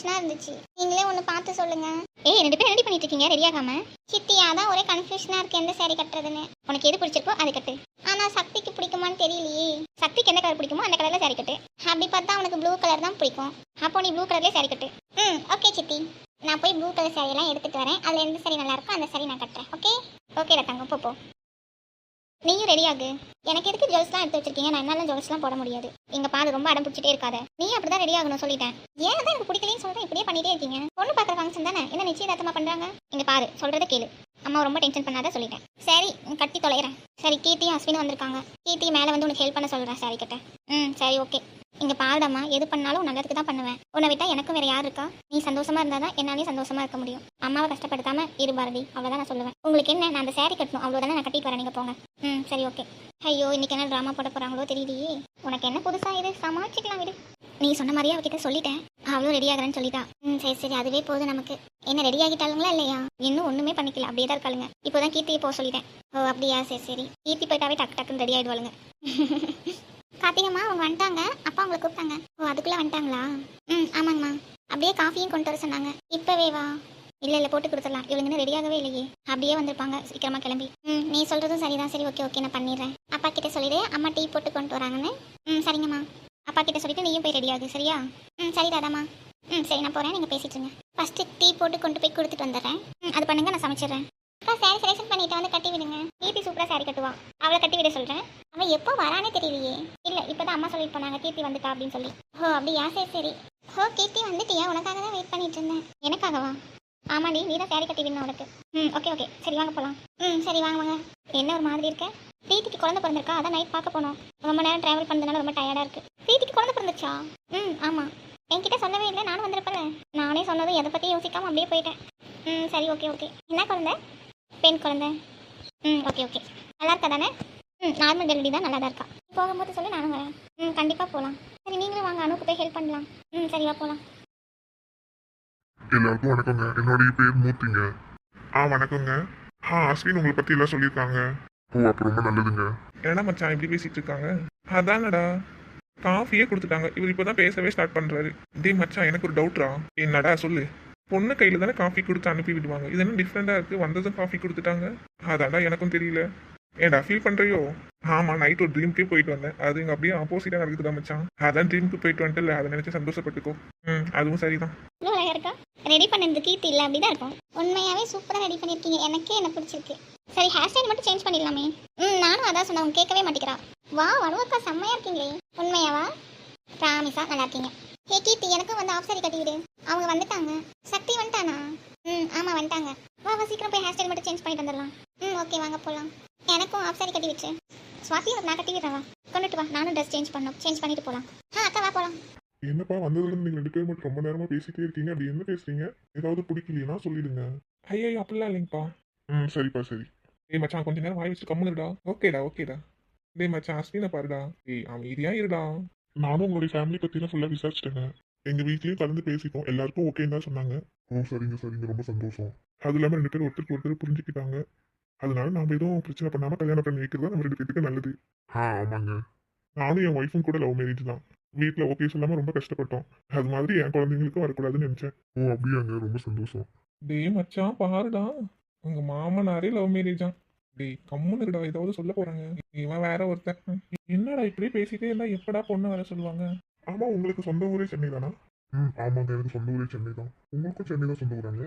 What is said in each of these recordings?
ஃபுல்லா கன்ஃபியூஷனா இருந்துச்சு. நீங்களே ஒன்று பார்த்து சொல்லுங்க. ஏய் ரெண்டு பேரும் ரெடி பண்ணிட்டு இருக்கீங்க? ரெடியாகாம சித்தியா தான் ஒரே கன்ஃபியூஷனா இருக்கு. எந்த சாரி கட்டுறதுன்னு. உனக்கு எது பிடிச்சிருக்கோ அது கட்டு. ஆனா சக்திக்கு பிடிக்குமான்னு தெரியலையே. சக்திக்கு எந்த கலர் பிடிக்குமோ அந்த கலர்ல சாரி கட்டு. அப்படி பார்த்தா உனக்கு ப்ளூ கலர் தான் பிடிக்கும். அப்போ நீ ப்ளூ கலர்லேயே சாரி கட்டு. ம் ஓகே சித்தி. நான் போய் ப்ளூ கலர் saree எல்லாம் எடுத்துட்டு வரேன். அதுல எந்த சாரி நல்லா இருக்கோ அந்த சாரி நான் கட்டுறேன். ஓகே ஓகேடா தங்கம் போ. நீயும் ரெடி ஆகு. எனக்கு எதுக்கு ஜுவல்ஸ்லாம் எடுத்து வச்சிருக்கீங்க? நான் என்னால ஜுவல்ஸ்லாம் போட முடியாது. எங்க பாரு ரொம்ப அடம் பிடிச்சிட்டே இருக்காத. நீ அப்படிதான் ரெடி ஆகணும் சொல்லிட்டேன். ஏன் தான் எனக்கு பிடிக்கலன்னு சொல்றேன் இப்படியே பண்ணிட்டே இருக்கீங்க. பொண்ணு பார்க்குற ஃபங்க்ஷன் தானே? என்ன நிச்சயதார்த்தமா பண்றாங்க? இங்க பாரு சொல்றத கேளு. அம்மா ரொம்ப டென்ஷன் பண்ணாத சொல்லிட்டேன். சரி கட்டி தொலைகிறேன் சரி கீர்த்தியும் அஸ்வினும் வந்திருக்காங்க. கீர்த்தி மேலே வந்து உனக்கு ஹெல்ப் பண்ண சொல்றேன் சாரி கிட்ட. ம் சரி ஓகே இங்க பாருடாமா எது பண்ணாலும் நல்லதுக்கு தான் பண்ணுவேன். உன்னை விட்டா எனக்கும் வேற யார் இருக்கா? நீ சந்தோஷமா இருந்தா தான் என்னாலே சந்தோஷமா இருக்க முடியும். அம்மாவை கஷ்டப்படுத்தாம இரு பாரதி அவ்வளவுதான் நான் சொல்லுவேன். உங்களுக்கு என்ன நான் அந்த saree கட்டணும். அவ்வளவுதான் நான் கட்டிட்டு வரேன் நீங்க போங்க. ம் சரி ஓகே ஐயோ இன்னைக்கு என்ன ட்ராமா போட போறாங்களோ தெரியலையே உனக்கு என்ன புதுசா இது? சமாளிச்சுக்கலாம் விடு. நீ சொன்ன மாதிரியே அவகிட்ட சொல்லிட்டேன். அவளும் ரெடி ஆகிறேன்னு சொல்லிட்டா. ம் சரி சரி அதுவே போதும் நமக்கு. என்ன ரெடி ஆகிட்டாளுங்களா இல்லையா? இன்னும் ஒண்ணுமே பண்ணிக்கல. அப்படியே தான் இருக்காளுங்க. இப்போதான் கீர்த்தியை போக சொல்லிட்டேன். ஓ அப்படியா? சரி சரி. கீர்த்தி போயிட்டாவே டக்கு டக்குன்னு ரெடி ஆயிடுவாளுங்க. கார்த்திகம்மா அவங்க வந்துட்டாங்க. அப்பா அவங்களை கூப்பிட்டாங்க. ஓ அதுக்குள்ளே வந்துட்டாங்களா? ம் ஆமாங்கம்மா. அப்படியே காஃபியும் கொண்டு வர சொன்னாங்க. இப்போவே வா. இல்லை இல்லை போட்டு கொடுத்துடலாம். இவளுங்க ரெடியாகவே இல்லையே. அப்படியே வந்திருப்பாங்க. சீக்கிரமாக கிளம்பி. ம் நீ சொல்கிறதும் சரிதான். சரி ஓகே ஓகே நான் பண்ணிடுறேன். அப்பா கிட்ட சொல்லிடு. அம்மா டீ போட்டு கொண்டு வராங்கன்னு. ம் சரிங்கம்மா. அப்பா கிட்ட சொல்லிட்டு நீயும் போய் ரெடி சரியா? ம் சரி தாதாம்மா ம் சரி நான் போகிறேன் நீங்கள் பேசிட்டுருங்க ஃபஸ்ட்டு டீ போட்டு கொண்டு போய் கொடுத்துட்டு வந்துடுறேன். ம் அது பண்ணுங்கள் நான் சமைச்சிடுறேன். சாரி செலெக்ஷன் பண்ணிட்டு வந்து கட்டி விடுங்க. கீர்த்தி சூப்பரா சாரி கட்டுவா. அவளை கட்டி விட சொல்றேன். அவன் எப்போ வரானே தெரியலையே. இல்ல இப்பதான் அம்மா சொல்லிட்டு போனாங்க கீர்த்தி வந்துட்டா அப்படின்னு சொல்லி. ஓ அப்படியா சரி சரி. ஓ கீர்த்தி வந்துட்டியா? உனக்காக தான் வெயிட் பண்ணிட்டு இருந்தேன். எனக்காகவா? ஆமாடி நீ தான் சாரி கட்டி விடணும் உனக்கு ம் ஓகே ஓகே சரி வாங்க போலாம். ம் சரி வாங்க வாங்க. என்ன ஒரு மாதிரி இருக்க? பிரீத்திக்கு குழந்தை பிறந்திருக்கா? அதான் நைட் பார்க்க போனோம். ரொம்ப நேரம் டிராவல் பண்ணதுனால ரொம்ப டயர்டா இருக்கு. பிரீத்திக்கு குழந்தை பிறந்துச்சா? ம் ஆமா. என்கிட்ட சொல்லவே இல்லை. நானும் வந்திருப்பேன்ல. நானே சொன்னதும் எதை பத்தி யோசிக்காம அப்படியே போயிட்டேன். ம் சரி ஓகே ஓகே என்ன குழந்தை? பெண் குழந்தை. ம் ஓகே ஓகே நல்லா இருக்கா தானே ம் நார்மல் டெலிவரி தான் நல்லா தான் இருக்கா போகும்போது சொல்லி நானும் வரேன். ம் கண்டிப்பாக போகலாம் சரி நீங்களும் வாங்க அனுக்கு போய் ஹெல்ப் பண்ணலாம். ம் சரிவா போகலாம் எல்லாருக்கும் வணக்கங்க. என்னுடைய பேர் மூர்த்திங்க. ஆ வணக்கங்க. ஆ அஸ்வின் உங்களை பத்தி எல்லாம் சொல்லியிருக்காங்க. ஓ அப்ப ரொம்ப நல்லதுங்க. என்னடா மச்சான் இப்படி பேசிட்டு இருக்காங்க அதானடா. காஃபியே கொடுத்துட்டாங்க. இவர் இப்போதான் பேசவே ஸ்டார்ட் பண்றாரு. டேய் மச்சான் எனக்கு ஒரு டவுட்ரா என்னடா சொல்லு. பொண்ணு கையில் தானே காஃபி கொடுத்து அனுப்பி விடுவாங்க. இது என்ன டிஃப்ரெண்டாக இருக்குது வந்ததும் காஃபி கொடுத்துட்டாங்க. அதான்டா எனக்கும் தெரியல. ஏன்டா ஃபீல் பண்ணுறையோ ஆமாம் நைட் ஒரு ட்ரீம்க்கே போயிட்டு வந்தேன். அது இங்கே அப்படியே ஆப்போசிட்டாக நடக்குதுடா மச்சான். அதான் ட்ரீம்க்கு போயிட்டு வந்துட்டு இல்லை அதை நினச்சி சந்தோஷப்பட்டுக்கோ. ம் அதுவும் சரிதான். இருக்கா? ரெடி பண்ணது கீர்த்தி இல்லை அப்படி தான் இருக்கும் உண்மையாகவே சூப்பராக ரெடி பண்ணியிருக்கீங்க எனக்கே என்ன பிடிச்சிருக்கு. சரி ஹேர் ஸ்டைல் மட்டும் சேஞ்ச் பண்ணிடலாமே. ம் நானும் அதான் சொன்னேன் அவங்க கேட்கவே மாட்டேங்கிறா. வா வடுவக்கா செம்மையாக இருக்கீங்களே. உண்மையாவா? ப்ராமிஸாக நல்லா இருக்கீங்க. ஹே கீர்த்தி எனக்கும் வந்து ஆஃப் சாரி கட்டி விடு அவங்க வந்துட்டாங்க. சக்தி வந்துட்டானா? ம் ஆமாம் வந்துட்டாங்க. வா வா சீக்கிரம் போய் ஹேர் ஸ்டைல் மட்டும் சேஞ்ச் பண்ணிட்டு வந்துடலாம். ம் ஓகே வாங்க போகலாம் எனக்கும் ஆஃப் சாரி கட்டி விட்டு ஸ்வாதி உனக்கு நான் கட்டி விடுறேன் வா. கொண்டுட்டு வா. நானும் ட்ரெஸ் சேஞ்ச் பண்ணணும். சேஞ்ச் பண்ணிட்டு போகலாம் ஆ அக்கா வா போகலாம் என்னப்பா வந்ததுல இருந்து நீங்க ரெண்டு பேரும் மட்டும் ரொம்ப நேரமா பேசிட்டே இருக்கீங்க. அப்படி என்ன பேசுறீங்க? ஏதாவது பிடிக்கலையா சொல்லிடுங்க. ஐயோ அப்படிலாம் இல்லைங்கப்பா. ம் சரிப்பா சரி. டேய் மச்சான் கொஞ்ச நேரம் வாய் வச்சு கம்முனுடா ஓகேடா ஓகேடா. டேய் மச்சான் அஸ்வினை பாருடா. டேய் அமைதியா இருடா. நானும் உங்களுடைய ஃபேமிலி பத்திலாம் ஃபுல்லா விசாரிச்சிட்டேங்க. எங்க வீட்லயும் கலந்து பேசிட்டோம். எல்லாருக்கும் ஓகேன்னு தான் சொன்னாங்க. ஓ சரிங்க சரிங்க. ரொம்ப சந்தோஷம். அது இல்லாம ரெண்டு பேரும் ஒருத்தருக்கு ஒருத்தர் புரிஞ்சுக்கிட்டாங்க. அதனால நாம எதுவும் பிரச்சனை பண்ணாம கல்யாணம் பண்ணி வைக்கிறது நம்ம ரெண்டு பேருக்கு நல்லது. ஆ ஆமாங்க. நானும் என் ஒய்ஃபும் கூட லவ் மேரேஜ் தான். வீட்டில் ஓகே சொல்லாம ரொம்ப கஷ்டப்பட்டோம். அது மாதிரி என் குழந்தைங்களுக்கும் வரக்கூடாதுன்னு நினைச்சேன். ஓ அப்படியாங்க. ரொம்ப சந்தோஷம். டேய் மச்சான் பாருடா. உங்க மாமனாரே லவ் மேரேஜா டேய் கம்முன்னு ஏதாவது சொல்ல போறாங்க. இவன் வேற ஒருத்தன். என்னடா இப்படியே பேசிட்டே இருந்தா எப்படா பொண்ணு வர சொல்லுவாங்க? ஆமா உங்களுக்கு சொந்த ஊரே சென்னை தானா? ம் ஆமாங்க எனக்கு சொந்த ஊரே சென்னை தான். உங்களுக்கும் சென்னை தான் சொந்த ஊராங்க?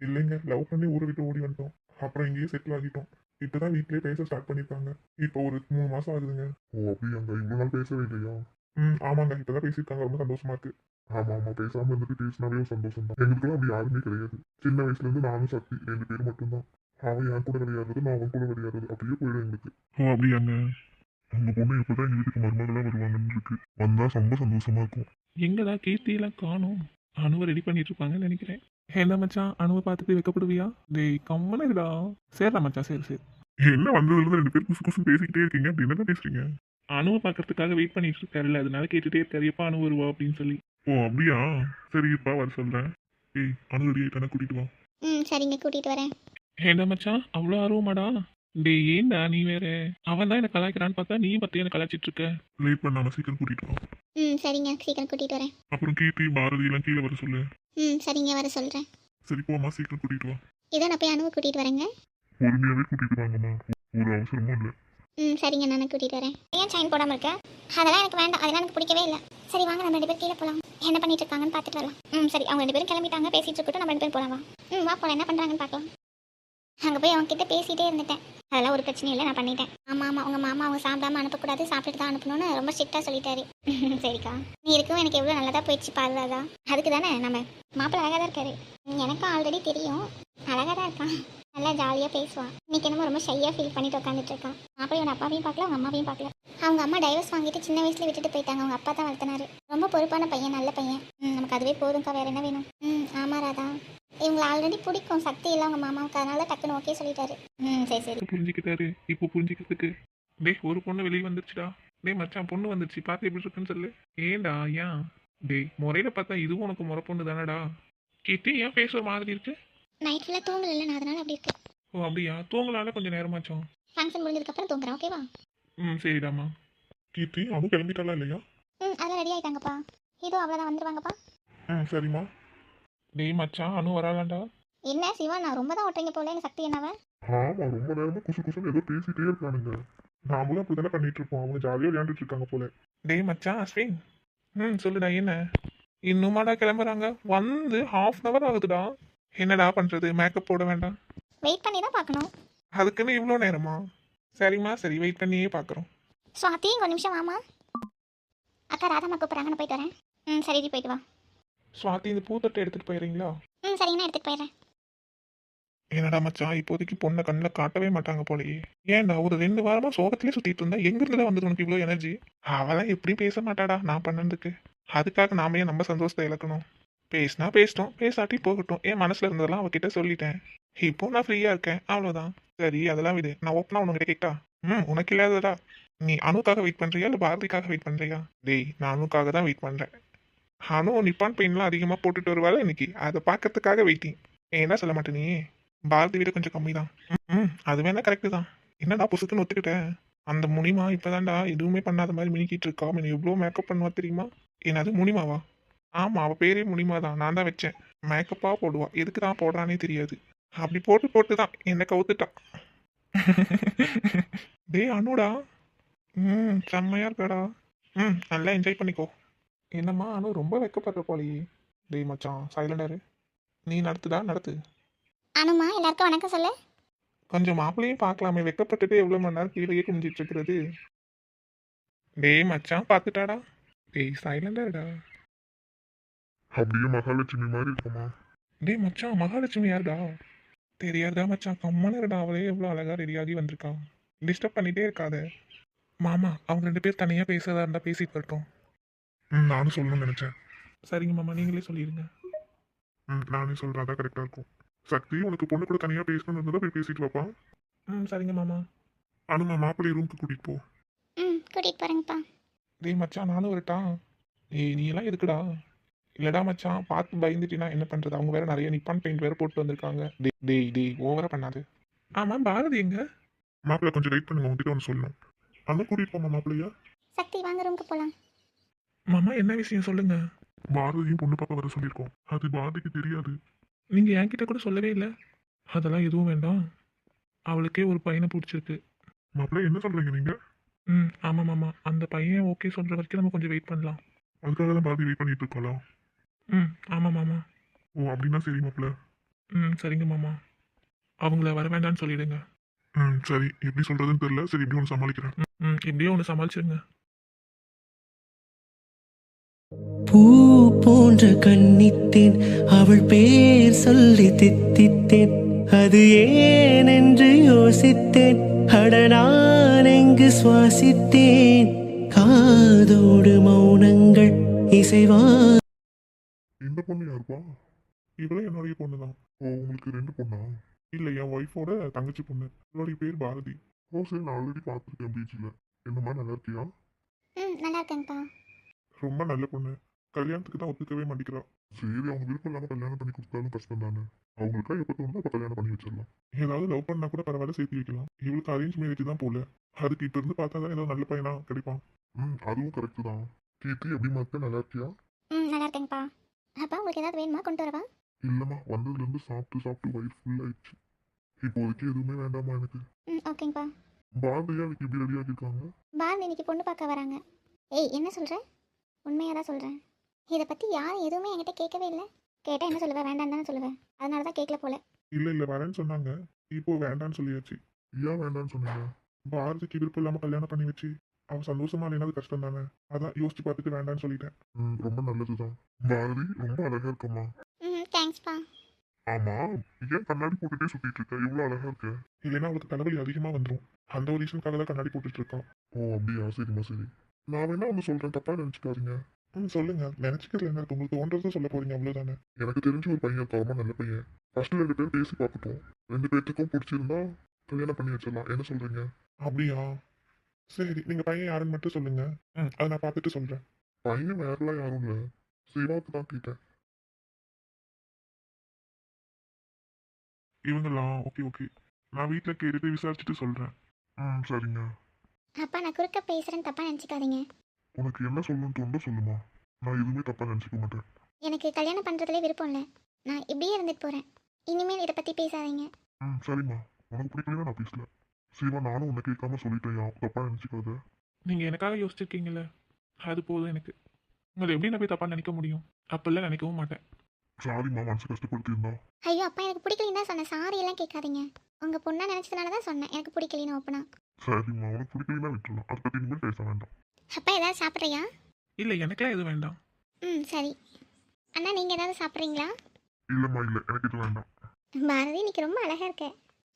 இல்லைங்க லவ் பண்ணி ஊரை விட்டு ஓடி வந்துட்டோம். அப்புறம் இங்கேயே செட்டில் ஆகிட்டோம். இப்பதான் வீட்லயே பேச ஸ்டார்ட் பண்ணிருக்காங்க. இப்போ ஒரு மூணு மாசம் ஆகுதுங்க. ஓ அப்படியாங்க இவ்வளவு நாள் பேசவே இல்லையா? ம் ஆமாங்க இப்பதான் பேசியிருக்காங்க ரொம்ப சந்தோஷமா இருக்கு. ஆமா ஆமா பேசாம இருந்துட்டு பேசினாவே ஒரு சந்தோஷம் தான் எங்களுக்குலாம் அப்படி யாருமே கிடையாது. சின்ன வயசுல இருந்து நானும் சக்தி ரெண்டு பேரும் மட்டும்தான். அவன் என் கூட விளையாடுறது நான் அவன் கூட விளையாடுறது அப்படியே போயிடும் எங்களுக்கு. ஓ அப்படியாங்க உங்க பொண்ணு எப்பதான் எங்க வீட்டுக்கு மருமகளா வருவாங்கன்னு இருக்கு. வந்தா ரொம்ப சந்தோஷமா இருக்கும். எங்கடா கீர்த்தியெல்லாம் காணும். அணுவை ரெடி பண்ணிட்டு இருப்பாங்கன்னு நினைக்கிறேன். என்ன மச்சான் அணுவை பார்த்துட்டு வைக்கப்படுவியா? டேய் கம்முன்னு இருடா சரிடா மச்சான் சரி சரி. என்ன வந்ததுல இருந்து ரெண்டு பேரும் குசு குசு பேசிக்கிட்டே இருக்கீங்க? அப்படி என்ன பேசுறீங்க? அணுவை பார்க்கறதுக்காக வெயிட் பண்ணிட்டு இருக்காருல்ல அதனால கேட்டுட்டே இருக்காரு. எப்போ அணு வருவா அப்படின்னு சொல்லி. ஓ அப்படியா? சரி இப்பா வர சொல்றேன். ஏய் அனு ரெடி ஆயிட்டானே? கூட்டிட்டு வா. ம் சரிங்க கூட்டிகிட்டு வரேன். ஏண்டா மச்சான்? அவ்வளோ ஆர்வமாடா. டேய் ஏன்டா நீ வேற? அவன் தான் என்ன கலாய்க்கிறான்னு பார்த்தா நீ பத்தி என்ன கலாய்ச்சிட்டு இருக்க. லேட் பண்ணாம சீக்கிரம் கூட்டிட்டு வா. ம் சரிங்க. சீக்கிரம் கூட்டிகிட்டு வரேன். அப்புறம் கீர்த்தி பாரதி எல்லாம் கீழே வர சொல்லு. ம் சரிங்க. வர சொல்கிறேன் சரி போம்மா சீக்கிரம் கூட்டிட்டு வா. இதோ நான் போய் அணுவை கூட்டிகிட்டு வரேங்க. பொறுமையாவே கூட்டிட்டு வாங்கம்மா. ஒரு அவசரமும் இல்லை. ம் சரிங்க. நான் கூட்டிகிட்டு வரேன். ஏன் செயின் போடாமல் இருக்க? அதெல்லாம் எனக்கு வேண்டாம். அதெல்லாம் எனக்கு பிடிக்கவே இல்லை. சரி வாங்க. நம்ம ரெண்டு பேரும் கீழே போகலாம் என்ன பண்ணிட்டு இருக்காங்கன்னு பார்த்துட்டு வரலாம். ம் சரி. அவங்க ரெண்டு பேரும் கிளம்பிட்டாங்க. பேசிட்டு இருக்கட்டும். நம்ம ரெண்டு பேரும் போகலாம் வா. ம் வா போகலாம் என்ன பண்ணுறாங்கன்னு பார்க்கலாம். அங்கே போய் அவங்க கிட்டே பேசிகிட்டே இருந்துட்டேன். அதெல்லாம் ஒரு பிரச்சனையும் இல்லை நான் பண்ணிட்டேன். ஆமாம் ஆமாம் உங்கள் மாமா அவங்க சாப்பிடாம அனுப்பக்கூடாது சாப்பிட்டுட்டு தான் அனுப்பணும்னு ரொம்ப ஸ்ட்ரிக்டாக சொல்லிட்டாரு. சரிக்கா. நீ இருக்கவும் எனக்கு எவ்வளோ நல்லதாக போயிடுச்சு பாருதாதா அதுக்கு தானே நம்ம மாப்பிள்ளை அழகாக தான் இருக்காரு. எனக்கும் ஆல்ரெடி தெரியும். அழகாக தான் இருக்கான். நல்லா ஜாலியாக பேசுவான் இன்னைக்கு என்னமோ ரொம்ப ஷையாக ஃபீல் பண்ணிட்டு உட்காந்துட்டு இருக்கான். மாப்பிள்ளையோட அப்பாவையும் பார்க்கல அவங்க அம்மாவையும் பார்க்கல. அவங்க அம்மா டைவர்ஸ் வாங்கிட்டு சின்ன வயசுல விட்டுட்டு போயிட்டாங்க. அவங்க அப்பா தான் வளர்த்தினாரு. ரொம்ப பொறுப்பான பையன் நல்ல பையன். நமக்கு அதுவே போதும்க்கா வேற என்ன வேணும்? ம் ஆமா ராதா. இவங்களை ஆல்ரெடி பிடிக்கும். சக்தி இல்லை அவங்க மாமாவுக்கு. அதனால டக்குன்னு ஓகே சொல்லிட்டாரு. ம் சரி சரி. புரிஞ்சுக்கிட்டாரு. இப்போ புரிஞ்சுக்கிறதுக்கு. டேய் ஒரு பொண்ணு வெளியே வந்துருச்சுடா. டேய் மச்சான் பொண்ணு வந்துருச்சு. பார்த்து எப்படி இருக்குன்னு சொல்லு. ஏன்டா ஏன்? டேய் முறையில பார்த்தா இதுவும் உனக்கு முறை பொண்ணு தானடா. கீர்த்தி ஏன் ஃபேஸ் ஒரு மாதிரி இருக்கு? நைட் ஃபுல்லாக தூங்கல நான் அதனால அப்படி இருக்கு ஓ அப்படியா? தூங்கலால கொஞ்சம் நேரமாச்சும். ஃபங்க்ஷன் முடிஞ்சதுக்கப்புறம் தூங்குறேன் ஓகேவா ம் சரிடாமா கீர்த்தி அவன் கிளம்பிட்டாளா இல்லையா? ம் அதெல்லாம் ரெடி ஆயிட்டாங்கப்பா. இதோ அவ்வளோதான் வந்துருவாங்கப்பா. ம் சரிம்மா. டேய் மச்சான் அனு வராளாண்டா? என்ன சிவா நான் ரொம்ப தான் ஓட்டுறீங்க போல எனக்கு சக்தி என்னவன் ஆமா ரொம்ப நேரமா குசு குசுன்னு ஏதோ பேசிட்டே இருக்கானுங்க. நாமளும் அப்படிதானே பண்ணிட்டு இருப்போம். அவங்க ஜாலியா விளையாண்டுட்டு இருக்காங்க போல. டேய் மச்சான் அஸ்வின். ம் சொல்லுடா என்ன? இன்னுமாடா கிளம்புறாங்க? வந்து ஹாஃப் அன் ஹவர் ஆகுதுடா. என்னடா பண்றது? மேக்கப் போட வேண்டாம். வெயிட் பண்ணி தான் பார்க்கணும். அதுக்குன்னு இவ்வளோ நேரமா? சரிம்மா சரி வெயிட் பண்ணியே பார்க்குறோம். சுவாதி ஒரு நிமிஷம் வாமா அக்கா ராதாமா கூப்பிட்றாங்க நான் போயிட்டு வரேன். ம் சரி போயிட்டு வா. சுவாதி இந்த பூத்தட்டை எடுத்துகிட்டு போயிடுறீங்களா? ம் சரிங்கண்ணா எடுத்துகிட்டு போயிடுறேன். என்னடா மச்சான் இப்போதைக்கு பொண்ணை கண்ணில் காட்டவே மாட்டாங்க போலயே. ஏன்டா ஒரு ரெண்டு வாரமா சோகத்திலே சுத்திட்டு இருந்தா எங்க இருந்துதான் வந்தது உனக்கு இவ்வளோ எனர்ஜி அவெல்லாம் எப்படியும் பேச மாட்டாடா நான் பண்ணதுக்கு. அதுக்காக நாம ஏன் நம்ம சந்தோஷத்தை இழக்கணும்? பேசினா பேசிட்டோம் பேசாட்டி போகட்டும். என் மனசுல இருந்ததெல்லாம் அவகிட்ட சொல்லிட்டேன். இப்போ நான் ஃப்ரீயா இருக்கேன் அவ்வளவுதான். சரி அதெல்லாம் விடு. நான் ஓப்பனா உனக்கிட்ட கேட்டா ம் உனக்கு இல்லாததா? நீ அணுக்காக வெயிட் பண்றியா இல்ல பாரதிக்காக வெயிட் பண்றியா? டேய் நான் அணுக்காக தான் வெயிட் பண்றேன். ஹானும் நிப்பான் பெயின்லாம் அதிகமாக போட்டுட்டு வருவாள் இன்னைக்கு. அதை பார்க்கறதுக்காக வெயிட்டிங் ஏன்னா சொல்ல மாட்டே நீ பாரதி வீட கொஞ்சம் கம்மி தான் ம் அது வேணா கரெக்டு தான். என்னடா புசுக்குன்னு ஒத்துக்கிட்டேன் அந்த முனிமா இப்போதான்டா எதுவுமே பண்ணாத மாதிரி மினிக்கிட்டு இருக்கா? நீ எவ்வளோ மேக்கப் பண்ணுவா தெரியுமா? என்னது முனிமாவா? ஆமாம் அவள் பேரே முனிமா தான் நான் தான் வச்சேன். மேக்கப்பாக போடுவா. எதுக்கு தான் போடுறானே தெரியாது. அப்படி போட்டு போட்டு தான் என்னை கவுத்துட்டான் டேய் அனுடா. ம் செம்மையாக இருக்காடா. ம் நல்லா என்ஜாய் பண்ணிக்கோ. என்னம்மா அனு ரொம்ப வெக்கப்படுற போலையே. டேய் மச்சான் சைலண்டாரு நீ நடத்துடா நடத்து. அனுமா எல்லாருக்கும் வணக்கம் சொல்லு. கொஞ்சம் மாப்பிள்ளையும் பார்க்கலாமே. வெக்கப்பட்டுட்டு எவ்வளோ மணி நேரம் கீழே குனிஞ்சிட்டு இருக்கிறது? டேய் மச்சான் பார்த்துட்டாடா. டேய் சைலண்டாடா அப்படியே மகாலட்சுமி மாதிரி இருக்குமா? டேய் மச்சான் மகாலட்சுமி யாருடா? தெரியாதா மச்சான்? கம்மனடா அவளே. எவ்வளோ அழகா ரெடியாகி வந்திருக்கா. டிஸ்டர்ப் பண்ணிட்டே இருக்காத. மாமா அவங்க ரெண்டு பேர் தனியாக பேசுறதா இருந்தால் பேசிட்டு வரட்டும். ம் நானும் சொல்லணும்னு நினைச்சேன். சரிங்க மாமா நீங்களே சொல்லிடுங்க ம் நானே சொல்றேன் அதான் கரெக்டா இருக்கும். சக்தி உனக்கு பொண்ணு கூட தனியா பேசணும்னு இருந்தா போய் பேசிட்டு வாப்பா. ம் சரிங்க மாமா. அனுமா மாப்பிள்ளை ரூமுக்கு கூட்டிட்டு போ. ம் கூட்டிகிட்டு போகிறேங்கப்பா டேய் மச்சான் நானும் வரட்டா. ஏய் நீ எல்லாம் எதுக்குடா? இல்லடா மச்சான் பார்த்து பயந்துட்டினா என்ன பண்றது? அவங்க வேற நிறைய நிப்பான் பெயிண்ட் வேற போட்டு வந்திருக்காங்க. டேய் டேய் டேய் ஓவரா பண்ணாது. ஆமா பாரதி எங்க? மாப்பிள்ளை கொஞ்சம் வெயிட் பண்ணுங்க உங்ககிட்ட ஒன்று சொல்லணும். அண்ணன் கூட்டிட்டு போமா மாப்பிள்ளையா. சக்தி வாங்க ரூமுக்கு போகலாம் மாமா என்ன விஷயம் சொல்லுங்க? பாரதியும் பொண்ணு பார்க்க வர சொல்லியிருக்கோம். அது பாரதிக்கு தெரியாது. நீங்க என்கிட்ட கூட சொல்லவே இல்லை. அதெல்லாம் எதுவும் வேண்டாம். அவளுக்கே ஒரு பையனை பிடிச்சிருக்கு. மாப்பிள்ளை என்ன சொல்றீங்க நீங்க? ம் ஆமாம் மாமா. அந்த பையன் ஓகே சொல்ற வரைக்கும் நம்ம கொஞ்சம் வெயிட் பண்ணலாம். அதுக்காக தான் பாரதி வெயிட் பண்ணிட்டு இருக்காளா? ம் ஆமாம் மாமா. ஓ அப்படின்னா சரி மாப்பிள்ளை. ம் சரிங்க மாமா. அவங்கள வர வேண்டாம்னு சொல்லிடுங்க. ம் சரி. எப்படி சொல்றதுன்னு தெரியல. சரி எப்படி ஒன்று சமாளிக்கிறேன். ம், ம் எப்படியோ ஒன்று சமாளிச்சிருங்க. பூ போன்ற கன்னித்தேன் அவள் பேர் சொல்லி தித்தித்தேன். அது ஏன் என்று யோசித்தேன். அட நான் எங்கு சுவாசித்தேன். காதோடு மௌனங்கள் இசைவா இந்த பொண்ணு யாருப்பா? இவளே என்னுடைய பொண்ணு தான் ஓ உங்களுக்கு ரெண்டு பொண்ணா? இல்லை என் ஒய்ஃபோட தங்கச்சி பொண்ணு. இவளுடைய பேர் பாரதி. ஓ சரி நான் ஆல்ரெடி பார்த்துருக்கேன் பீச்சில் என்னம்மா நல்லா இருக்கியா? ம் நல்லா இருக்கேங்கப்பா ரொம்ப நல்ல பொண்ணு. கல்யாணத்துக்கு தான் ஒத்துக்கவே மாட்டேங்கிறா. சரி அவங்க விருப்பம் இல்லாம கல்யாணம் பண்ணி கொடுத்தாலும் கஷ்டம் தானே. அவங்களுக்கா எப்போ தோணுதோ அப்போ கல்யாணம் பண்ணி வச்சிடலாம். ஏதாவது லவ் பண்ணா கூட பரவாயில்ல சேர்த்து வைக்கலாம். இவளுக்கு அரேஞ்ச் மேரேஜ் தான் போல. அதுக்கு இப்ப இருந்து பார்த்தா தான் ஏதோ நல்ல பையனா கிடைப்பான். ம் அதுவும் கரெக்ட் தான். கீர்த்தி எப்படி மாத்த நல்லா இருக்கியா? ம் நல்லா இருக்கேங்கப்பா அப்பா உங்களுக்கு ஏதாவது வேணுமா? கொண்டு வரவா? இல்லம்மா வந்ததுல இருந்து சாப்பிட்டு சாப்பிட்டு வயிறு ஃபுல் ஆயிடுச்சு. இப்போதைக்கு எதுவுமே வேண்டாமா எனக்கு. ம் ஓகேங்கப்பா. பாரதியா அதுக்கு எப்படி ரெடி ஆகிருக்காங்க பாரதி இன்னைக்கு பொண்ணு பார்க்க வராங்க. ஏய் என்ன சொல்கிற உண்மையாக தான் சொல்கிறேன் இதை பற்றி யாரும் எதுவுமே என்கிட்ட கேட்கவே இல்லை. கேட்டால் என்ன சொல்லுவேன் வேண்டாம் தானே சொல்லுவேன் அதனால தான் கேட்கல போல. இல்ல இல்ல வரேன்னு சொன்னாங்க. இப்போ வேண்டான்னு சொல்லியாச்சு. ஏன் வேண்டான்னு சொன்னீங்க? பாரதிக்கு விருப்பம் இல்லாம கல்யாணம் பண்ணி வச்சு அவ சந்தோஷமா இல்லைனா கஷ்டம் தானே. அதான் யோசிச்சு பார்த்துட்டு வேண்டான்னு சொல்லிட்டேன். ரொம்ப நல்லதுதான். பாரதி ரொம்ப அழகா இருக்கம்மா. ம் தேங்க்ஸ்ப்பா ஆமா ஏன் கண்ணாடி போட்டுட்டே சுத்திட்டு இருக்க? இவ்வளவு அழகா இருக்க. இல்லைன்னா அவளுக்கு தலைவலி அதிகமா வந்துரும். அந்த ஒரு ரீசனுக்காக தான் கண்ணாடி போட்டுட்டு இருக்கான் ஓ அப்படியா? சரிம்மா சரி. நான் வேணா ஒன்று சொல்றேன். தப்பா நினைச்சுக்காதீங்க. ம் சொல்லுங்க. நினைச்சுக்கிறது என்ன இருக்கு உங்களுக்கு தோன்றதை சொல்ல போறீங்க அவ்வளவுதானே? எனக்கு தெரிஞ்ச ஒரு பையன் இருக்கான் ரொம்ப நல்ல பையன். ஃபர்ஸ்ட் ரெண்டு பேரும் பேசி பார்க்கட்டும். ரெண்டு பேர்த்துக்கும் பிடிச்சிருந்தா கல்யாணம் பண்ணி வச்சிடலாம். என்ன சொல்றீங்க? அப்படியா? சரி நீங்க பையன் யாருன்னு மட்டும் சொல்லுங்க. ம். அதை நான் பார்த்துட்டு சொல்றேன். பையன் வேறலாம் யாரும் இல்லை. சிவாவுக்கு தான் கேட்டேன். இவங்களா ஓகே ஓகே நான் வீட்டில் கேட்டுட்டு விசாரிச்சுட்டு சொல்கிறேன் ம் சரிங்க. அப்பா நான் குறுக்க பேசுகிறேன்னு தப்பாக நினச்சிக்காதீங்க. உனக்கு என்ன சொல்லணும்னு தோணுதோ சொல்லுமா. நான் எதுவுமே தப்பாக நினச்சிக்க மாட்டேன். எனக்கு கல்யாணம் பண்ணுறதுலே விருப்பம் இல்லை. நான் இப்படியே இருந்துட்டு போகிறேன் இனிமேல் இதை பற்றி பேசாதீங்க. ம் சரிம்மா. உனக்கு பிடிக்கலன்னா நான் பேசல. சிவா நானும் உன்னை கேட்காம சொல்லிட்டேன். தப்பாக நினச்சிக்காத. நீங்கள் எனக்காக யோசிச்சிருக்கீங்களே அது போதும் எனக்கு. உங்களை எப்படி நான் போய் தப்பாக நினைக்க முடியும்? அப்பெல்லாம் நினைக்கவும் மாட்டேன். சாரிம்மா மனசு கஷ்டப்படுத்தியிருந்தா. ஐயோ அப்பா எனக்கு பிடிக்கலன்னு தான் சொன்னேன். சாரி எல்லாம் கேட்காதீங்க. உங்கள் பொண்ணா நினச்சதுனால தான் சொன்னேன். எனக்கு பிடிக்கலன்னு ஓப்பனா. சரிம்மா உனக்கு பிடிக்கலன்னா விட்டுலாம் அதை பற்றி இனிமேல் பேச வேண்டாம். அப்பா ஏதாவது சாப்பிட்றியா? இல்லை எனக்கெல்லாம் எதுவும் வேண்டாம். ம் சரி. அண்ணா நீங்கள் ஏதாவது சாப்பிட்றீங்களா? இல்லைம்மா இல்லை. எனக்கு இது வேண்டாம். பாரதி இன்னைக்கு ரொம்ப அழகா இருக்க.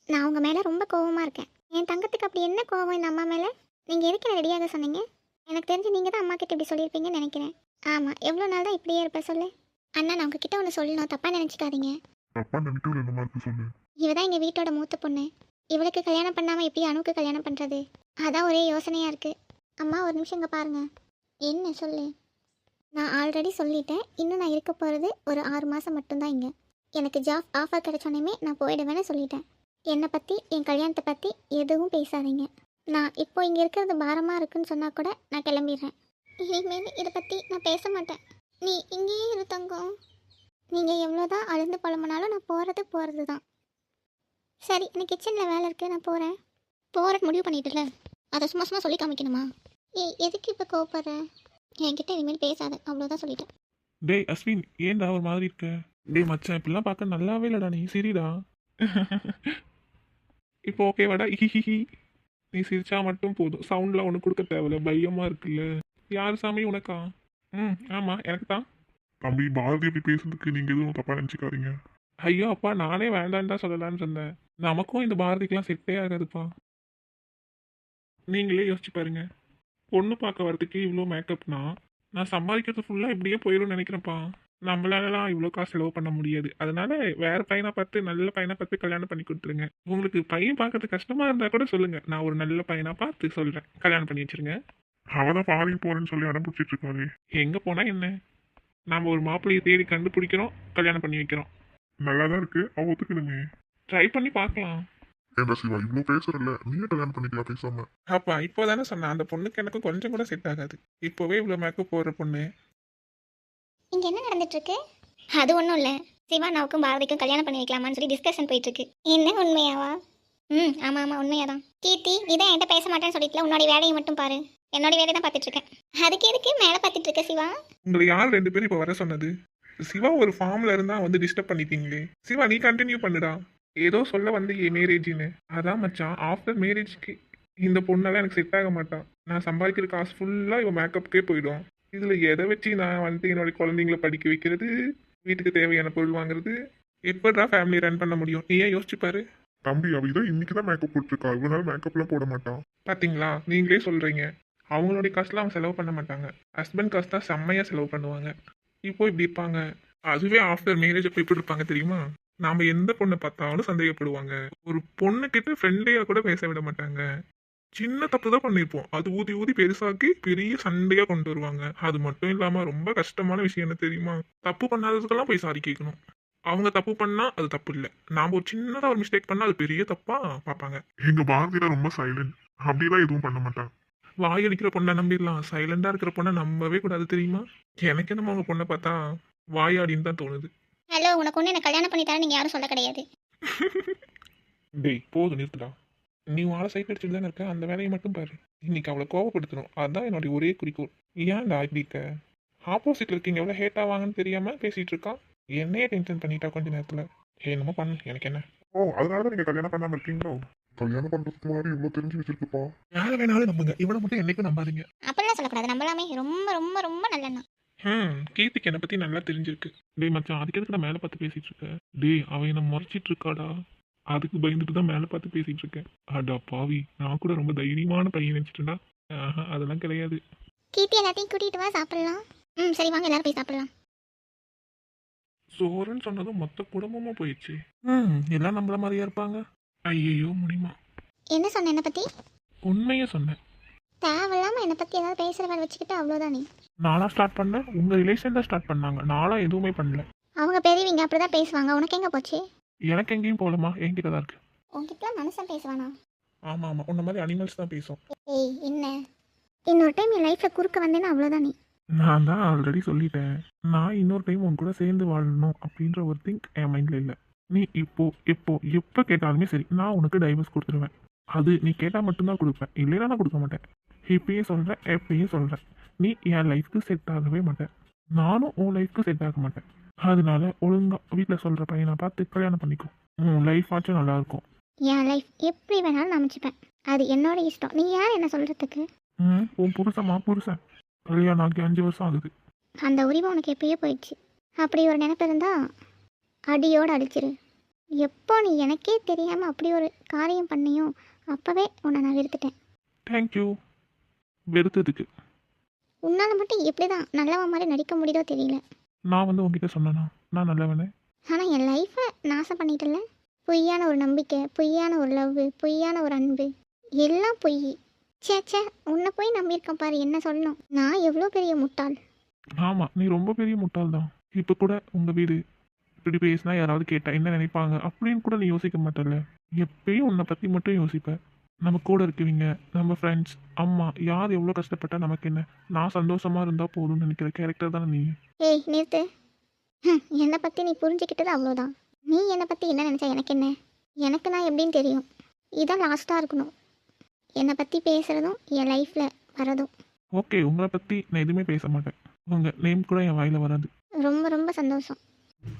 நான் உங்க மேல ரொம்ப கோவமா இருக்கேன். என் தங்கத்துக்கு அப்படி என்ன கோவம் இந்த அம்மா மேல? நீங்க எதுக்கு என்ன ரெடியாக சொன்னீங்க? எனக்கு தெரிஞ்சு நீங்க தான் அம்மா கிட்ட இப்படி சொல்லியிருப்பீங்கன்னு நினைக்கிறேன். ஆமா எவ்வளோ நாள் தான் இப்படியே இருப்ப சொல்லு. அண்ணா நான் உங்ககிட்ட ஒன்று சொல்லணும். தப்பா நினைச்சுக்காதீங்க. தப்பாக நினைக்கிறது என்னமா இருக்கு சொல்லு. இவ தான் எங்க வீட்டோட மூத்த பொண்ணு. இவளுக்கு கல்யாணம் பண்ணாம எப்படி அணுக்கு கல்யாணம் பண்றது? அதான் ஒரே யோசனையா இருக்கு. அம்மா ஒரு நிமிஷம் இங்கே பாருங்கள் என்ன சொல்லு? நான் ஆல்ரெடி சொல்லிட்டேன். இன்னும் நான் இருக்க போகிறது ஒரு ஆறு மாதம் மட்டும்தான் இங்கே. எனக்கு ஜாப் ஆஃபர் கிடைச்சோன்னே நான் போயிடுவேன்னு சொல்லிட்டேன். என்னை பற்றி என் கல்யாணத்தை பற்றி எதுவும் பேசாதீங்க. நான் இப்போ இங்கே இருக்கிறது பாரமாக இருக்குன்னு சொன்னால் கூட நான் கிளம்பிடுறேன். இனிமேல் இதை பற்றி நான் பேச மாட்டேன். நீ இங்கேயே இரு தங்கம். நீங்கள் எவ்வளோ தான் அழுந்து புலம்புனாலும் நான் போகிறது போகிறது தான் சரி எனக்கு கிச்சனில் வேலை இருக்குது நான் போகிறேன் போகிறேன்னு முடிவு பண்ணிட்டுல அதை சும்மா சும்மா சொல்லி காமிக்கணுமா? ஏய் எதுக்கு இப்போ கோவப்படுற? என்கிட்ட இனிமேல் பேசாத. அவ்வளோதான் சொல்லிட்டேன். டேய் அஸ்வின் ஏன்டா ஒரு மாதிரி இருக்க? டேய் மச்சான் இப்படிலாம் பார்க்க நல்லாவே இல்லடா நீ சரிடா. இப்போ ஓகேவாடா ஹிஹிஹி நீ சிரிச்சா மட்டும் போதும். சவுண்ட்லாம் ஒன்றும் கொடுக்க தேவையில்ல. பயமாக இருக்குல்ல. யார் சாமி உனக்கா? ம் ஆமாம் எனக்கு தான். தம்பி பாரதி அப்படி பேசுறதுக்கு நீங்கள் எதுவும் தப்பாக நினச்சிக்காதீங்க. ஐயோ அப்பா நானே வேண்டான்னு தான் சொல்லலான்னு இருந்தேன். நமக்கும் இந்த பாரதிக்கெலாம் செட்டே ஆகாதுப்பா. நீங்களே யோசிச்சு பாருங்க. பொண்ணு பார்க்க வரதுக்கு இவ்வளோ மேக்கப்னா நான் சம்பாதிக்கிறது ஃபுல்லாக இப்படியே போயிடும்னு நினைக்கிறேன்ப்பா. நம்மளாலலாம் இவ்வளோ காசு செலவு பண்ண முடியாது. அதனால வேற பையனை பார்த்து நல்ல பையனை பார்த்து கல்யாணம் பண்ணி கொடுத்துருங்க. உங்களுக்கு பையன் பார்க்கறது கஷ்டமா இருந்தா கூட சொல்லுங்க. நான் ஒரு நல்ல பையனா பார்த்து சொல்றேன். கல்யாணம் பண்ணி வச்சிருங்க. அவள் தான் ஃபாரின் போகிறேன்னு சொல்லி அடம் இருக்காளே எங்க போனா என்ன? நாம ஒரு மாப்பிள்ளையை தேடி கண்டுபிடிக்கிறோம் கல்யாணம் பண்ணி வைக்கிறோம். நல்லா தான் இருக்கு. அவ ஒத்துக்கணுமே. ட்ரை பண்ணி பார்க்கலாம். ஏண்டா சிவா இவ்வளோ பேசுறல நீயே கல்யாணம் பண்ணிக்கலாம் பேசாம? அப்பா இப்போதானே சொன்னேன் அந்த பொண்ணுக்கு எனக்கும் கொஞ்சம் கூட செட் ஆகாது. இப்போவே இவ்வளோ மேக்கப் போடுற பொண்ணு. இங்கே என்ன நடந்துட்டு இருக்கு அது ஒன்றும் இல்லை. சிவானாவுக்கும் பாரதிக்கும் கல்யாணம் பண்ணி வைக்கலாமான்னு சொல்லி டிஸ்கஷன் போயிட்டு இருக்கு என்ன உண்மையாவா? ம் ஆமாம் ஆமாம் உண்மையாதான். கீர்த்தி இதான் என்கிட்ட பேச மாட்டேன்னு சொல்லிட்டுல உன்னோட வேலையை மட்டும் பாரு. என்னோட வேலையை தான் பார்த்துட்டு இருக்கேன் அதுக்கு எதுக்கு மேலே பார்த்துட்டு இருக்க சிவா? உங்களை யார் ரெண்டு பேரும் இப்போ வர சொன்னது? சிவா ஒரு ஃபார்ம்ல இருந்தா வந்து டிஸ்டர்ப் பண்ணிட்டீங்களே. சிவா நீ கண்டினியூ பண்ணுடா. ஏதோ சொல்ல வந்து என் மேரேஜ்னு. அதான் மச்சான் ஆஃப்டர் மேரேஜ்க்கு இந்த பொண்ணெல்லாம் எனக்கு செட் ஆக மாட்டான் நான் சம்பாதிக்கிற காசு ஃபுல்லாக இவன் மேக்கப்புக்கே போயிடும். இதில் எதை வச்சு நான் வந்துட்டு என்னோட குழந்தைங்கள படிக்க வைக்கிறது? வீட்டுக்கு தேவையான பொருள் வாங்குறது? எப்படிடா ஃபேமிலி ரன் பண்ண முடியும்? நீயே யோசிச்சு பாரு. தம்பி இதான் இன்னைக்கு தான் மேக்கப் போட்டிருக்கா. இவ்வளோ நாள் மேக்கப்லாம் போட மாட்டான் பாத்தீங்களா? நீங்களே சொல்றீங்க. அவங்களுடைய காசுலாம் அவங்க செலவு பண்ண மாட்டாங்க. ஹஸ்பண்ட் காசு தான் செம்மையா செலவு பண்ணுவாங்க. இப்போ இப்படி இருப்பாங்க. அதுவே ஆஃப்டர் மேரேஜ் அப்போ இப்படி இருப்பாங்க தெரியுமா? நாம எந்த பொண்ணை பார்த்தாலும் சந்தேகப்படுவாங்க. ஒரு பொண்ணு கிட்ட ஃப்ரெண்ட்லியா கூட பேச விட மாட்டாங்க. சின்ன தப்பு தான் பண்ணியிருப்போம் அது ஊதி ஊதி பெருசாக்கி பெரிய சண்டையா கொண்டு வருவாங்க. அது மட்டும் இல்லாம ரொம்ப கஷ்டமான விஷயம் என்ன தெரியுமா? தப்பு பண்ணாததுக்கெல்லாம் போய் சாரி கேட்கணும். அவங்க தப்பு பண்ணா அது தப்பு இல்லை. நாம ஒரு சின்னதா ஒரு மிஸ்டேக் பண்ணா அது பெரிய தப்பா பார்ப்பாங்க. எங்க பாரதியில ரொம்ப சைலண்ட் அப்படிலாம் எதுவும் பண்ண மாட்டாங்க வாய் அடிக்கிற பொண்ணை நம்பிடலாம். சைலண்டா இருக்கிற பொண்ணை நம்பவே கூடாது தெரியுமா? எனக்கு நம்ம அவங்க பொண்ணை பார்த்தா வாயாடின்னு தான் தோணுது. ஹலோ உனக்கு ஒன்று என்ன கல்யாணம் பண்ணி தர நீங்கள் யாரும் சொல்ல கிடையாது. டேய் போதும் நிறுத்துடா. நீ வாழை சைட் அடிச்சுட்டு தானே இருக்க? அந்த வேலையை மட்டும் பாரு. இன்னைக்கு அவளை கோவப்படுத்தணும். அதுதான் என்னுடைய ஒரே குறிக்கோள். ஏன்டா இப்படி இருக்க? ஆப்போசிட்ல இருக்கீங்க எவ்வளோ ஹேட் ஆவாங்கன்னு தெரியாம பேசிட்டு இருக்கான் என்னையே டென்ஷன் பண்ணிட்டா கொஞ்ச நேரத்துல. என்னமோ பண்ணு எனக்கு என்ன? ஓ அதனாலதான் நீங்க கல்யாணம் பண்ணாம இருக்கீங்களோ? கல்யாணம் பண்றதுக்கு முன்னாடி இவ்வளவு தெரிஞ்சு வச்சிருக்குப்பா. யாரை வேணாலும் நம்புங்க. இவனை மட்டும் என்னைக்கும் நம்பாதீங்க. அப்படிலாம் சொல்லக்கூடாது. நம்மளாமே ரொம்ப ரொம்ப ரொம்ப நல்லண்ணா. ம் கீர்த்திக்கு என்னை பத்தி நல்லா தெரிஞ்சிருக்கு. டேய் மச்சான் அதுக்கு எதுக்கு நான் மேலே பார்த்து பேசிட்டு இருக்கேன் டேய் அவ என்ன முறைச்சிட்டு இருக்காடா? அதுக்கு பயந்துட்டு தான் மேலே பார்த்து பேசிட்டு இருக்கேன். அடா பாவி நான் கூட ரொம்ப தைரியமான பையன் நினைச்சிட்டேன்டா. அதெல்லாம் கிடையாது. கீர்த்தி எல்லாத்தையும் கூட்டிகிட்டு வா சாப்பிடலாம். ம் சரி வாங்க எல்லாரும் போய் சாப்பிடலாம். சோறுன்னு சொன்னதும் மொத்த குடும்பமும் போயிடுச்சு. ம் எல்லாம் நம்மள மாதிரியா இருப்பாங்க. ஐயையோ முடியுமா? என்ன சொன்ன என்னை பற்றி உண்மையை சொன்னேன். தேவையில்லாமல் என்னை பற்றி ஏதாவது பேசுகிற வேலை வச்சுக்கிட்டு அவ்வளோதானே நானா ஸ்டார்ட் பண்ணேன் உங்க ரிலேஷன் தான் ஸ்டார்ட் பண்ணாங்க. நானா எதுவுமே பண்ணல. அவங்க பெரியவங்க அப்படி தான் பேசுவாங்க. உனக்கு எங்கே போச்சு? எனக்கு எங்கேயும் போகலமா என்கிட்ட தான் இருக்கு. உன்கிட்டலாம் மனுஷன் பேசுவானா? ஆமா ஆமா. உன்ன மாதிரி அனிமல்ஸ் தான் பேசும். ஏய் என்ன? இன்னொரு டைம் என் லைஃப்பில் குறுக்க வந்தேன்னா அவ்வளோதானே நான் தான் ஆல்ரெடி சொல்லிட்டேன். நான் இன்னொரு டைம் உன் கூட சேர்ந்து வாழணும் அப்படின்ற ஒரு திங்க் என் மைண்டில் இல்லை. நீ இப்போ இப்போ எப்போ கேட்டாலுமே சரி நான் உனக்கு டைவர்ஸ் கொடுத்துருவேன். அது நீ கேட்டால் மட்டும்தான் கொடுப்பேன். இல்லைன்னா நான் கொடுக்க மாட்டேன். இப்பயும் சொல்கிறேன் எப்பயும் சொல்கிறேன் நீ என் லைஃப்க்கு செட் ஆகவே மாட்டேன் நானும் உன் லைஃப்க்கு செட் ஆக மாட்டேன். அதனால ஒழுங்கா வீட்டில் சொல்கிற பையனை பார்த்து கல்யாணம் பண்ணிக்கோ. உன் லைஃப் ஆச்சும் நல்லாயிருக்கும் என் லைஃப் எப்படி வேணாலும் அமைச்சுப்பேன். அது என்னோட இஷ்டம். நீ யார் என்ன சொல்கிறதுக்கு ம் உன் புருஷமா புருஷன். கல்யாணம் ஆகி அஞ்சு வருஷம் ஆகுது. அந்த உரிமை உனக்கு எப்பயோ போயிடுச்சு. அப்படி ஒரு நினைப்பு இருந்தா அடியோடு அடிச்சிரு. எப்போ நீ எனக்கே தெரியாமல் அப்படி ஒரு காரியம் பண்ணியோ அப்போவே உன்னை நான் வெறுத்துட்டேன். தேங்க்யூ வெறுத்ததுக்கு. உன்னால் மட்டும் எப்படி தான் நல்லவன் மாதிரி நடிக்க முடியுதோ தெரியல. நான் வந்து உன்கிட்ட சொன்னேனா? நான் நல்லவனே? ஆனால் என் லைஃப்பை நாசம் பண்ணிட்டல பொய்யான ஒரு நம்பிக்கை பொய்யான ஒரு லவ் பொய்யான ஒரு அன்பு எல்லாம் பொய். ச்சே ச்சே உன்னை போய் நம்பியிருக்கேன் பாரு என்ன சொல்லணும்? நான் எவ்வளோ பெரிய முட்டாள்? ஆமாம் நீ ரொம்ப பெரிய முட்டாள் தான் இப்போ கூட உங்கள் வீடு இப்படி பேசினா யாராவது கேட்டா என்ன நினைப்பாங்க? அப்படின்னு கூட நீ யோசிக்க மாட்டல எப்பயும் உன்னை பற்றி மட்டும் யோசிப்ப. நம்ம கூட இருக்குவீங்க நம்ம ஃப்ரெண்ட்ஸ் அம்மா யார் எவ்வளோ கஷ்டப்பட்டா நமக்கு என்ன? நான் சந்தோஷமா இருந்தால் போதும்னு நினைக்கிற கேரக்டர் தானே நீ? ஏய் நிறுத்து என்னை பற்றி நீ புரிஞ்சுக்கிட்டது அவ்வளோதான் நீ என்னை பற்றி என்ன நினச்சா எனக்கு என்ன? எனக்கு நான் எப்படின்னு தெரியும். இதான் லாஸ்ட்டாக இருக்கணும். என்னை பற்றி பேசுகிறதும் என் லைஃப்பில் வரதும் ஓகே உங்களை பற்றி நான் எதுவுமே பேச மாட்டேன். உங்கள் நேம் கூட என் வாயில் வராது. ரொம்ப ரொம்ப சந்தோஷம்.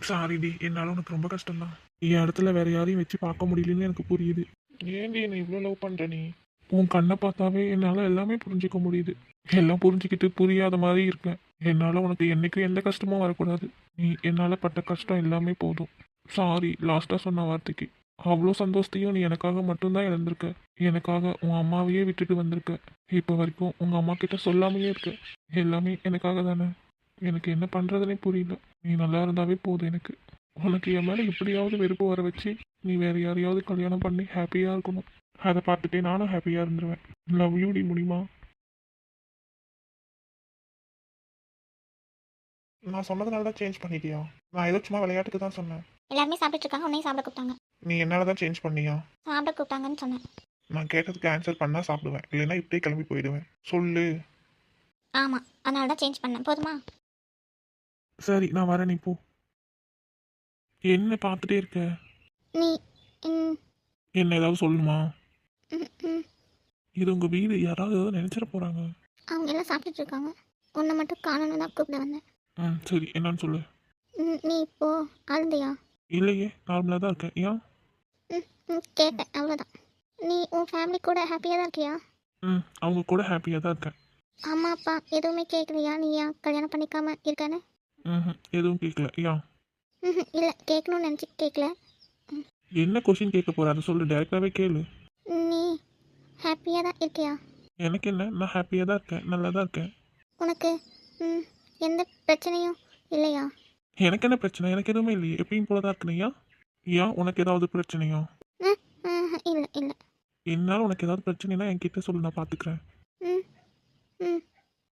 சாரி டி என்னால் உனக்கு ரொம்ப கஷ்டம்தான். என் இடத்துல வேற யாரையும் வச்சு பார்க்க முடியலன்னு எனக்கு புரியுது. ஏன்டி என்னை இவ்வளோ லவ் பண்ணுற நீ? உன் கண்ணை பார்த்தாவே என்னால் எல்லாமே புரிஞ்சுக்க முடியுது. எல்லாம் புரிஞ்சுக்கிட்டு புரியாத மாதிரி இருக்கேன். என்னால் உனக்கு என்னைக்கும் எந்த கஷ்டமும் வரக்கூடாது. நீ என்னால் பட்ட கஷ்டம் எல்லாமே போதும். சாரி லாஸ்ட்டாக சொன்ன வார்த்தைக்கு. அவ்வளோ சந்தோஷத்தையும் நீ எனக்காக மட்டும்தான் இழந்திருக்க. எனக்காக உன் அம்மாவையே விட்டுட்டு வந்திருக்க. இப்போ வரைக்கும் உங்கள் அம்மா கிட்ட சொல்லாமையே இருக்க. எல்லாமே எனக்காக தானே. எனக்கு என்ன பண்ணுறதுனே புரியல. நீ நல்லா இருந்தாவே போதும் எனக்கு. உனக்கு என் மேலே எப்படியாவது வெறுப்பு வர வச்சு நீ வேற யாரையாவது கல்யாணம் பண்ணி ஹாப்பியாக இருக்கணும். அதை பார்த்துட்டே நானும் ஹாப்பியாக இருந்துருவேன். லவ் யூ டி முடியுமா நான் சொன்னதுனால தான் சேஞ்ச் பண்ணிட்டியா? நான் ஏதோ சும்மா விளையாட்டுக்கு தான் சொன்னேன். எல்லாருமே சாப்பிட்டுட்டு இருக்காங்க உன்னையும் சாப்பிட கூப்பிட்டாங்க. நீ என்னால் தான் சேஞ்ச் பண்ணியா? சாப்பிட கூப்பிட்டாங்கன்னு சொன்னேன். நான் கேட்டதுக்கு ஆன்சர் பண்ணால் சாப்பிடுவேன். இல்லைன்னா இப்படியே கிளம்பி போயிடுவேன். சொல்லு. ஆமாம் அதனால தான் சேஞ்ச் பண்ணேன். போதுமா? சரி நான் வரேன் நீ போ. என்ன பார்த்துட்டே இருக்க? நீ என்ன ஏதாவது சொல்லுமா? ம், ம். இது உங்கள் வீடு யாராவது ஏதாவது நினச்சிட போகிறாங்க அவங்க எல்லாம் சாப்பிட்டுட்டு இருக்காங்க. உன்னை மட்டும் காணணும் தான் கூப்பிட வந்தேன். ம் சரி. என்னன்னு சொல்லு. நீ இப்போ அழுந்தியா இல்லையே. நார்மலாக தான் இருக்கேன். ஏன்? ம், கேட்டேன். அவ்வளோதான் நீ உன் ஃபேமிலி கூட ஹாப்பியாக தான் இருக்கியா? ம் அவங்க கூட ஹாப்பியாக தான் இருக்கேன். அம்மா அப்பா எதுவுமே கேட்கலையா? நீ ஏன் கல்யாணம் பண்ணிக்காம இருக்கானே? ம் எதுவும் கேட்கல. ஏன் ம் இல்லை கேட்கணும்னு நினச்சி கேட்கல என்ன கொஷின் கேட்க போகிற அதை சொல்லு டேரெக்டாகவே கேளு. நீ ஹாப்பியாக தான் இருக்கியா? எனக்கு என்ன? நான் ஹாப்பியாக தான் இருக்கேன் நல்லா தான் இருக்கேன். உனக்கு ம், எந்த பிரச்சனையும் இல்லையா? எனக்கு என்ன பிரச்சனை? எனக்கு எதுவுமே இல்லையே. எப்பயும் போல தான் இருக்கணையா ஏன் உனக்கு ஏதாவது பிரச்சனையா? ம், இல்லை இல்லை. என்னால் உனக்கு ஏதாவது பிரச்சனைனா என்கிட்ட சொல்லு நான் பார்த்துக்கிறேன் ம் ம்.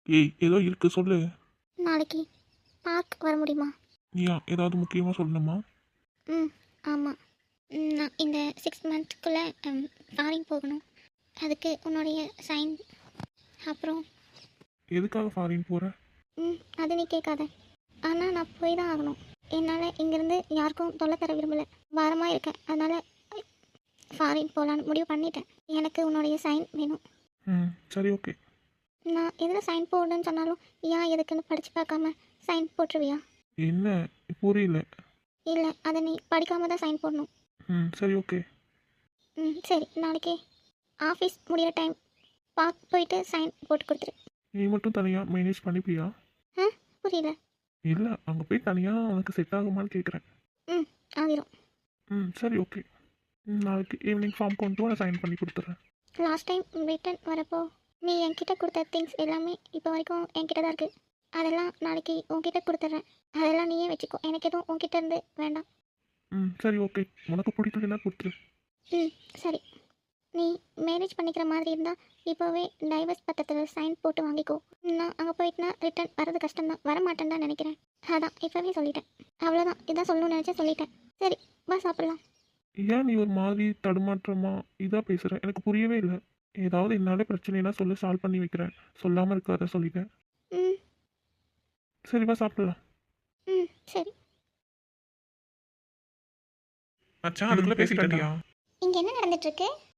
ஏய் ஏதோ இருக்கு சொல்லு. நாளைக்கு பார்க் வர முடியுமா? நீயா ஏதாவது முக்கியமாக சொல்லணுமா? ம் ஆமாம் நான் இந்த சிக்ஸ் மந்த்க்குள்ளே ஃபாரின் போகணும். அதுக்கு உன்னுடைய சைன் அப்புறம் எதுக்காக ஃபாரின் போகிற ம் அது நீ கேட்காத. ஆனால் நான் போய் தான் ஆகணும். என்னால் இங்கேருந்து யாருக்கும் தொல்லை தர விரும்பலை. பாரமாக இருக்கேன். அதனால் ஃபாரின் போகலான்னு முடிவு பண்ணிட்டேன். எனக்கு உன்னுடைய சைன் வேணும். ம் சரி ஓகே நான் எதில் சைன் போடணும்னு சொன்னாலும் ஏன் எதுக்குன்னு படித்து பார்க்காம சைன் போட்டுருவியா? என்ன? புரியல. இல்லை அதை நீ படிக்காம தான் சைன் போடணும். ம் சரி ஓகே ம் சரி நாளைக்கு ஆஃபீஸ் முடிகிற டைம் பார்க் போயிட்டு சைன் போட்டு கொடுத்துரு. நீ மட்டும் தனியாக மேனேஜ் பண்ணிப்பியா? ஆ புரியல. இல்லை அங்கே போய் தனியாக உனக்கு செட் ஆகுமான்னு கேட்குறேன் ம் ஆகிரும். ம் சரி ஓகே நாளைக்கு ஈவினிங் ஃபார்ம் கொண்டு வா சைன் பண்ணி கொடுத்துட்றேன் லாஸ்ட் டைம் ரிட்டன் வரப்போ நீ என்கிட்ட கொடுத்த திங்ஸ் எல்லாமே இப்போ வரைக்கும் என்கிட்ட தான் இருக்குது அதெல்லாம் நாளைக்கு உன்கிட்ட கொடுத்துட்றேன். அதெல்லாம் நீயே வச்சுக்கோ. எனக்கு எதுவும் உன்கிட்ட இருந்து வேண்டாம். ம் சரி ஓகே. உனக்கு பிடிக்கலன்னா கொடுத்துரு. ம் சரி. நீ மேரேஜ் பண்ணிக்கிற மாதிரி இருந்தால் இப்போவே டைவர்ஸ் பத்திரத்தில் சைன் போட்டு வாங்கிக்கோ. நான் அங்கே போயிட்டுனா ரிட்டன் வரது கஷ்டம்தான். வர மாட்டேன்னு தான் நினைக்கிறேன். அதான் இப்போவே சொல்லிட்டேன். அவ்வளோதான் இதான் சொல்லணும்னு நினச்சேன் சொல்லிட்டேன். சரி வா சாப்பிட்லாம். ஏன் நீ ஒரு மாதிரி தடுமாற்றமா இதாக பேசுகிற எனக்கு புரியவே இல்லை. ஏதாவது என்னால பிரச்சனைனா சொல்லி சால்வ் பண்ணி வைக்கிறேன். சொல்லாமல் இருக்காத சொல்லிட்டேன். ம் சரி வா சாப்பிடலாம். ம் சரி. மச்சான் அதுக்குள்ளே பேசிட்டியா இங்கே என்ன நடந்துட்டுருக்கு